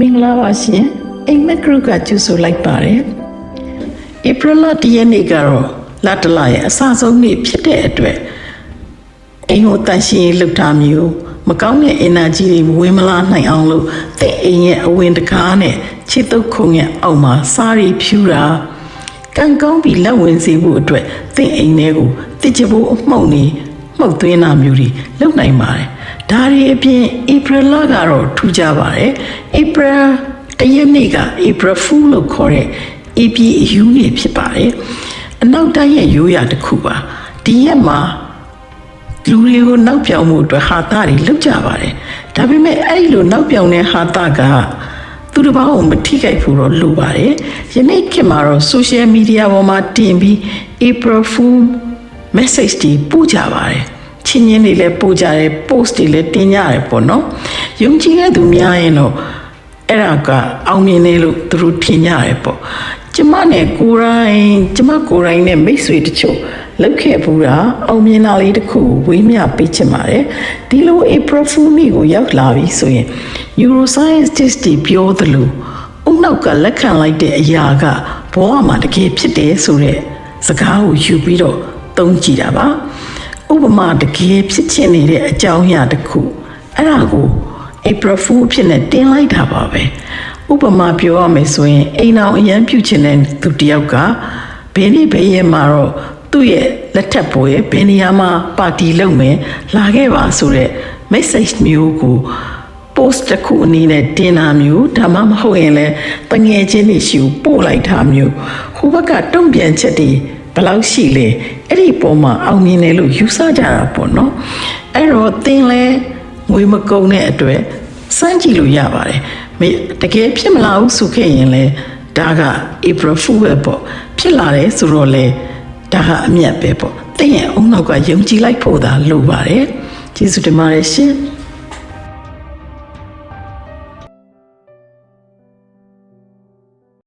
မင်္ဂလာပါရှင်အိမ်မက်ဂရုကကျူဆိုလိုက်ပါတယ်ဧပြီလ၁ရက်နေ့ကတော့လတလရဲ့အစဆုံးနေ့ဖြစ်တဲ့အတွက်အိမ်ကိုတန်ရှင်းရေးလုပ်တာမျိုးမကောင်းတဲ့ energy တွေဝင်မလာနိုင်အောင်လို့တဲ့အိမ်ရဲ့အဝင်တကားနဲ့ခြေတုပ်ခုံရဲ့အောက်မှာစားရီဖြူတာကံကောင်းပြီးလက်ဝင်စေဖို့အတွက်သင်အိမ်ထဲကိုတစ်ချဖို့အမှုန့်နေ မှုတ်သွင်းတာမျိုးတွေလုပ်နိုင်ပါတယ်ဒါတွေအပြင်ဧပြီလကတော့ထူးခြားပါတယ်ဧပြီတရက်နေ့က April Fool လို့ခေါ်တဲ့ AP အယူနေဖြစ်ပါတယ်အနောက်တိုင်းရဲ့ရိုးရာတစ်ခုပါဒီရက်မှာလူတွေကိုနောက်ပြောင်မှုအတွက်ဟာတာတွေလုပ်ကြပါတယ်ဒါပေမဲ့အဲ့ဒီလိုနောက်ပြောင်တဲ့ဟာတာကသူတစ်ပါးကိုမထိခိုက်ဘူးတော့လိုပါတယ်ယနေ့ခေတ်မှာတော့ social media ပေါ်မှာတင်ပြီး April Fool message တွေပို့ကြပါတယ် ချင်းချင်းတွေလည်းပို့ကြတယ် post တွေလည်းတင်ကြတယ်ပေါ့နော်ယုံကြည်တဲ့သူများရင်တော့အဲ့ဒါကအောင်မြင်တယ်လို့သူတို့ထင်ကြတယ်ပေါ့ကျမနဲ့ကိုယ်တိုင်ကျမကိုယ်တိုင်နဲ့မိတ်ဆွေတချို့လောက်ခဲ့ဘူးတာအောင်မြင်တာလေးတစ်ခုဝေးမျှပေးချင်ပါတယ်ဒီလို April Fool နေ့ကိုရောက်လာပြီဆိုရင် neuroscientist တွေပြောသလိုအုံနောက်ကလက်ခံလိုက်တဲ့အရာကဘဝမှာတကယ်ဖြစ်တယ်ဆိုတဲ့စကားကိုယူပြီးတော့သုံးကြည့်တာပါဥပ မာတကယ်ဖြစ်ချင်နေတဲ့အကြောင်းအရာတစ်ခုအဲ့ဒါကို April Fool အဖြစ်နဲ့တင်လိုက်တာပါပဲဥပမာပြောရမယ်ဆိုရင်အိမ်အောင်အရန်ပြုတ်ချင်တဲ့သူတစ်ယောက်ကဘယ်နေ့ဘယ်ရက်မှာတော့သူ့ရဲ့လက်ထပ်ပေါ်ရဲ့ဘယ်နေရာမှာပါတီလုပ်မယ်လာခဲ့ပါဆိုတဲ့ message မျိုးကို post တစ်ခုအနေနဲ့တင်တာမျိုးဒါမှမဟုတ်ရင်လည်းတငယ်ချင်းတွေရှိကိုပို့လိုက်တာမျိုးဟိုဘက်ကတုံ့ပြန်ချက်တွေ ဘယ်လောက်ရှိလဲအဲ့ဒီပုံမှာအောင်မြင်တယ်လို့ယူဆကြတာပေါ့နော်အဲ့တော့သင်လဲငွေမကုန်တဲ့အတွက်စမ်းကြည့်လို့ရပါတယ်မေတကယ်ဖြစ်မလာဘူးဆိုခဲ့ရင်လဲဒါက April Fool ပဲပေါ့ဖြစ်လာတယ်ဆိုတော့လေဒါကအမြတ်ပဲပေါ့သင်ရဲ့အုံနောက်ကယုံကြည်လိုက်ဖို့သာလိုပါတယ်ကျေးဇူးတင်ပါတယ်ရှင်